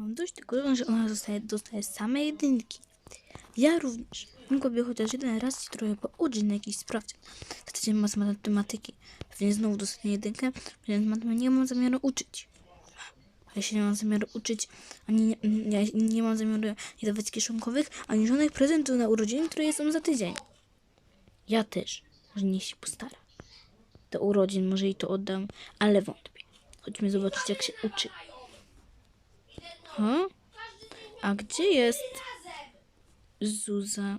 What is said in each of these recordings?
Mam dość tego, że ona dostaje, dostaje same jedynki. Ja również. Mogłaby chociaż jeden raz się trochę pouczyć na jakiś sprawdzian. Chcecie z matematyki. Pewnie znowu dostanie jedynkę, więc matematyki nie mam zamiaru uczyć. Ja się nie mam zamiaru uczyć, ani ja nie mam zamiaru nie dawać kieszonkowych, ani żadnych prezentów na urodziny, które są za tydzień. Ja też. Może niech się postara. Do urodzin może jej to oddam, ale wątpię. Chodźmy zobaczyć, jak się uczy. Ha? A gdzie jest Zuza?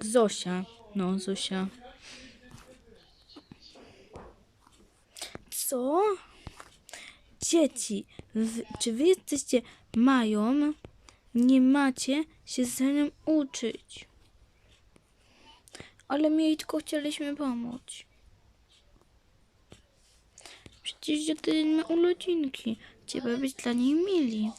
Zosia. No, Zosia. Co? Dzieci, wy, czy wy jesteście mają? Nie macie się za nią uczyć. Ale my jej tylko chcieliśmy pomóc. Przecież dziewczyny ma urodzinki. Trzeba być dla niej mili.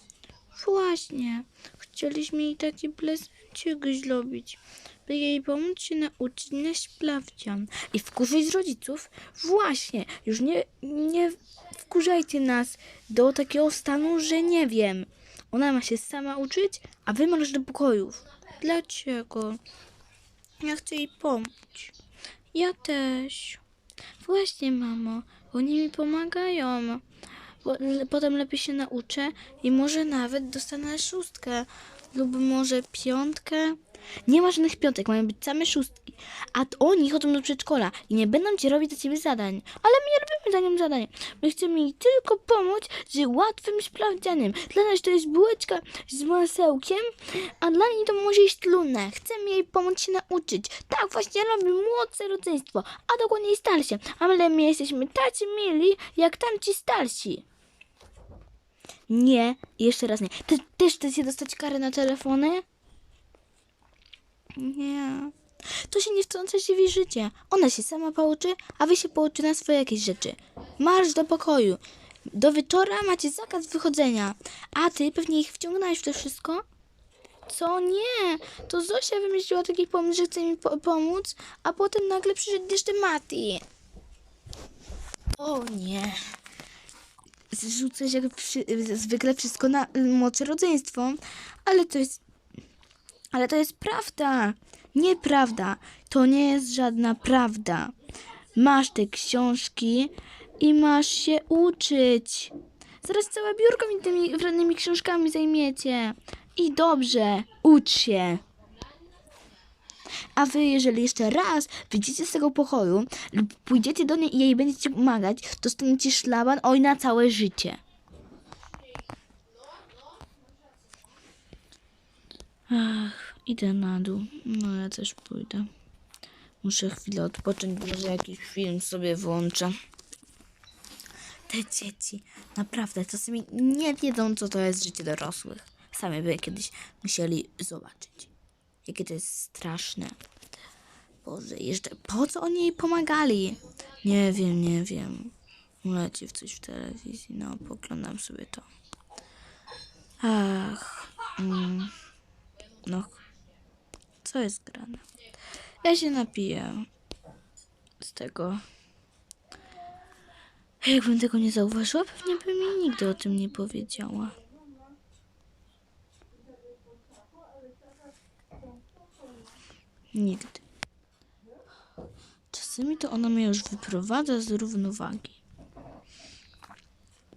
Właśnie. Chcieliśmy jej taki prezencik zrobić, by jej pomóc się nauczyć na sprawdzian. I wkurzyć rodziców? Właśnie. Już nie, nie wkurzajcie nas do takiego stanu, że nie wiem. Ona ma się sama uczyć, a wy masz do pokojów. Dlaczego? Ja chcę jej pomóc. Ja też. Właśnie, mamo. Oni mi pomagają. Potem lepiej się nauczę i może nawet dostanę szóstkę. Lub może piątkę. Nie ma żadnych piątek, mają być same szóstki. A oni chodzą do przedszkola i nie będą ci robić za ciebie zadań. Ale my nie robimy za nią zadań. My chcemy jej tylko pomóc z łatwym sprawdzianem. Dla nas to jest bułeczka z masełkiem, a dla niej to może iść trudne. Chcemy jej pomóc się nauczyć. Tak właśnie robi młodsze rodzeństwo, a dokładniej starsze. Ale my jesteśmy tacy mili, jak tamci starsi. Nie, jeszcze raz nie. Ty też chcecie dostać karę na telefony? Nie. To się nie w jej życie. Ona się sama pouczy, a wy się pouczy na swoje jakieś rzeczy. Marsz do pokoju. Do wieczora macie zakaz wychodzenia. A ty pewnie ich wciągnąłeś w to wszystko? Co? Nie. To Zosia wymyśliła taki pomysł, że chce mi po- pomóc, a potem nagle przyszedł jeszcze Mati. O nie. Zrzucać jak zwykle wszystko na młodsze rodzeństwo, ale to jest ale to jest prawda. Nieprawda. To nie jest żadna prawda. Masz te książki i masz się uczyć. Zaraz całe biurko mi tymi wrednymi książkami zajmiecie. I dobrze, ucz się. A wy, jeżeli jeszcze raz wyjdziecie z tego pokoju lub pójdziecie do niej i jej będziecie pomagać, dostaniecie szlaban oj na całe życie. Ach, idę na dół. No ja też pójdę. Muszę chwilę odpocząć, może jakiś film sobie włączę. Te dzieci naprawdę czasami nie wiedzą, co to jest życie dorosłych. Sami by kiedyś musieli zobaczyć. Jakie to jest straszne. Boże, jeszcze po co oni jej pomagali? Nie wiem, nie wiem. Leci w coś w telewizji, no poglądam sobie to. Ach. Mm. No, co jest grane? Ja się napiję z tego. Jakbym tego nie zauważyła, pewnie by mi nigdy o tym nie powiedziała. Nigdy. Czasami to ona mnie już wyprowadza z równowagi.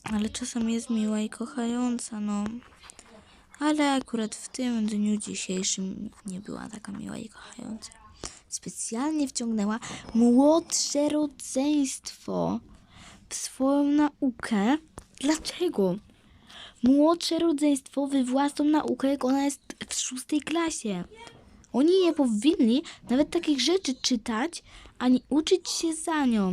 Ale czasami jest miła i kochająca, no. Ale akurat w tym dniu dzisiejszym nie była taka miła i kochająca. Specjalnie wciągnęła młodsze rodzeństwo w swoją naukę. Dlaczego? Młodsze rodzeństwo we własną naukę, jak ona jest w szóstej klasie. Oni nie powinni nawet takich rzeczy czytać, ani uczyć się za nią.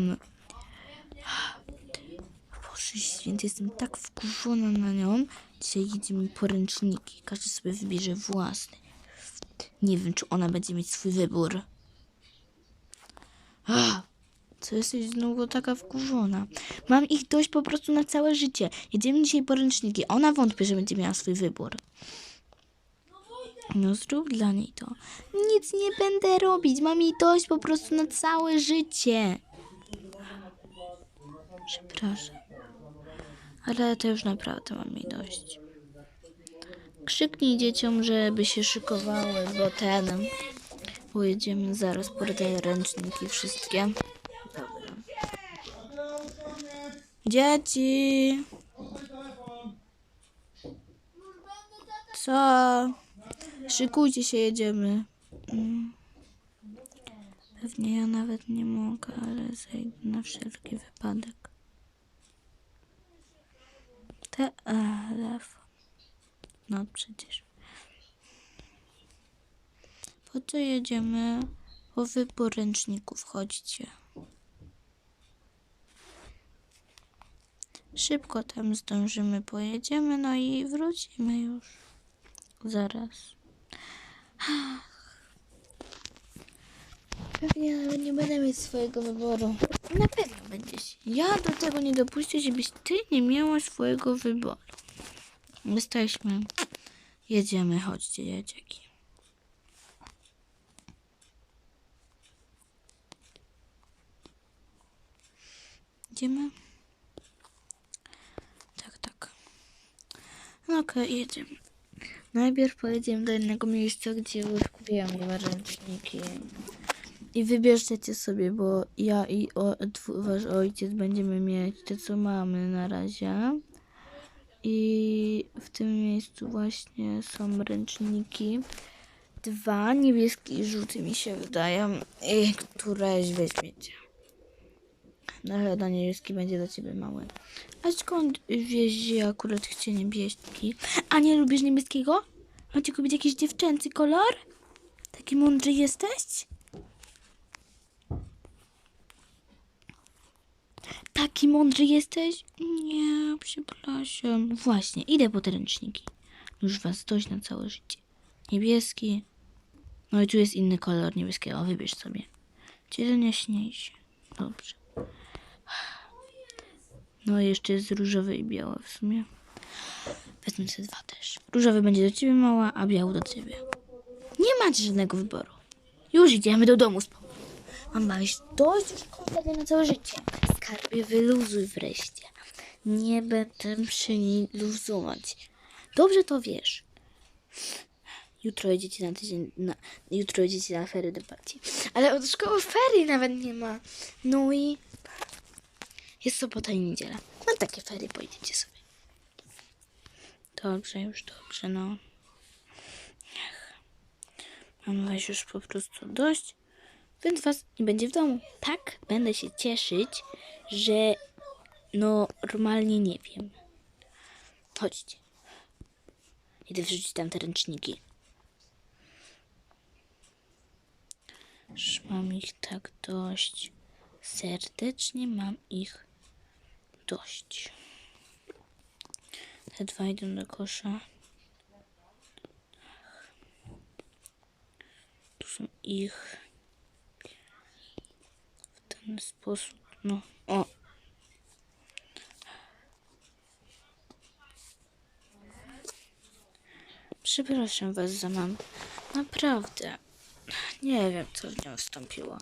Boże święty, jestem tak wkurzona na nią. Dzisiaj jedzie mi poręczniki. Każdy sobie wybierze własny. Nie wiem, czy ona będzie mieć swój wybór. Co jesteś znowu taka wkurzona? Mam ich dość po prostu na całe życie. Jedziemy dzisiaj poręczniki. Ona wątpi, że będzie miała swój wybór. No zrób dla niej to. Nic nie będę robić. Mam jej dość po prostu na całe życie. Przepraszam. Ale to już naprawdę mam jej dość. Krzyknij dzieciom, żeby się szykowały, bo ten... Pojedziemy zaraz po te ręczniki wszystkie. Dobra. Dzieci! Co? Szykujcie się, jedziemy. Mm. Pewnie ja nawet nie mogę, ale zejdę na wszelki wypadek. Telefon. No przecież. Po co jedziemy? Po wybór ręczników, chodźcie. Szybko tam zdążymy, pojedziemy, no i wrócimy już. Zaraz. Pewnie nie będę mieć swojego wyboru. Na pewno będziesz. Ja do tego nie dopuszczę, żebyś ty nie miała swojego wyboru. Jesteśmy. Jedziemy, chodźcie, dzieciaki. Idziemy? Tak, tak. No okej, jedziemy. Najpierw pojedziemy do innego miejsca, gdzie już kupiłam dwa ręczniki. I wybierzcie sobie, bo ja i o, wasz ojciec będziemy mieć te, co mamy na razie. I w tym miejscu właśnie są ręczniki. Dwa, niebieski i żółty mi się wydają. I któreś weźmiecie. No ale na niebieski będzie dla ciebie mały. A skąd ja akurat chcę niebieski? A nie lubisz niebieskiego? Macie kupić jakiś dziewczęcy kolor? Taki mądry jesteś? Taki mądry jesteś? Nie, przepraszam. Właśnie, idę po te ręczniki. Już was dość na całe życie. Niebieski. No i tu jest inny kolor niebieskiego. Wybierz sobie. Dzielnie śniej się. Dobrze. No jeszcze jest różowy i biały w sumie. Wezmę sobie dwa też. Różowy będzie do ciebie mała, a biały do ciebie. Nie macie żadnego wyboru. Już idziemy do domu powrotem. Mam bawić dość już kompletnie na całe życie. Skarbie, wyluzuj wreszcie. Nie będę przy niej luzować. Dobrze to wiesz. Jutro jedziecie na tydzień, na, jutro jedziecie na fery do babci. Ale od szkoły ferii nawet nie ma. No i jest sobota i niedziela. Na takie fery pojedziecie sobie. Dobrze, już dobrze, no. Ech. Mam was już po prostu dość, więc was nie będzie w domu. Tak, będę się cieszyć, że no normalnie nie wiem. Chodźcie. Idę wrzucić tam te ręczniki. Już mam ich tak dość. Serdecznie mam ich dość. Te dwa idą do kosza. Tu są ich. W ten sposób. No, o. Przepraszam was za mam. Naprawdę. Nie wiem, co w nią wstąpiło.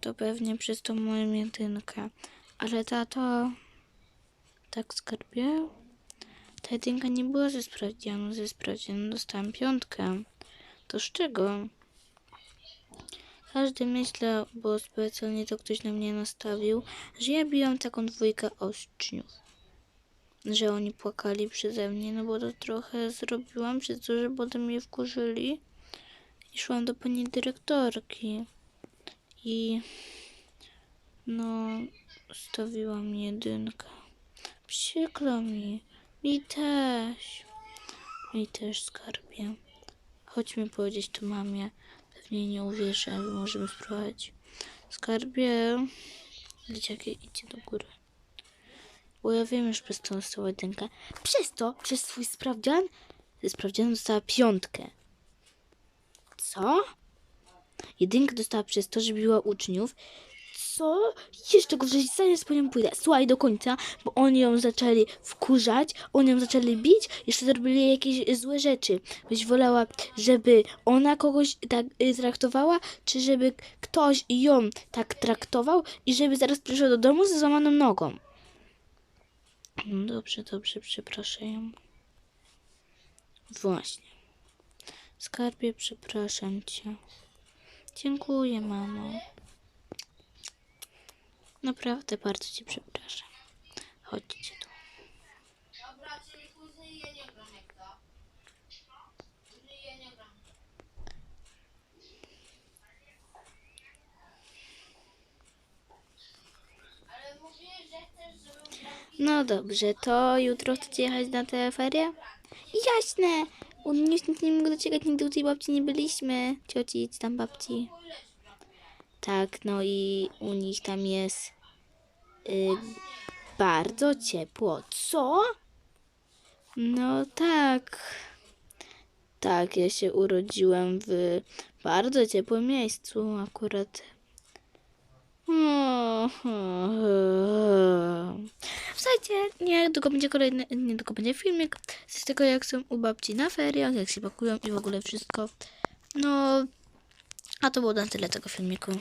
To pewnie przez tą moją jedynkę. Ale tato... Tak skarbie? Ta jedynka nie była ze sprawdzianu. Ze sprawdzianu dostałam piątkę. To z czego? Każdy myślał, bo specjalnie to ktoś na mnie nastawił, że ja biłam taką dwójkę oczniów. Że oni płakali przeze mnie, no bo to trochę zrobiłam przez to, że potem mnie wkurzyli. I szłam do pani dyrektorki. I no, stawiłam jedynkę. Przykro mi. Mi też. Mi też skarbie. Chodźmy powiedzieć to mamie. Pewnie nie uwierzy, ale możemy spróbować. Skarbie. Dzieciaki, idźcie do góry. Bo ja wiem już przez to dostała jedynkę. Przez to, przez swój sprawdzian, ze sprawdzianu dostała piątkę. Co? Jedynkę dostała przez to, że biła uczniów. Co? Jeszcze gorzej, zaraz po nią pójdę. Słuchaj do końca, bo oni ją zaczęli wkurzać, oni ją zaczęli bić, jeszcze zrobili jakieś złe rzeczy. Byś wolała, żeby ona kogoś tak y, traktowała, czy żeby ktoś ją tak traktował i żeby zaraz przyszła do domu z złamaną nogą? No dobrze, dobrze, przepraszam. Właśnie. Skarbie, przepraszam cię. Dziękuję, mamo. Naprawdę bardzo cię przepraszam. Chodźcie tu. No dobrze, to jutro chcecie jechać na te ferie? Jasne! U mnie już nic nie mogę doczekać, nigdy u tej babci nie byliśmy. Cioci, czy tam babci. Tak, no i u nich tam jest y, bardzo ciepło. Co? No tak. Tak, ja się urodziłem w bardzo ciepłym miejscu akurat. Słuchajcie, niedługo będzie kolejny, niedługo będzie filmik z tego jak są u babci na feriach, jak się pakują i w ogóle wszystko. No, a to było na tyle tego filmiku.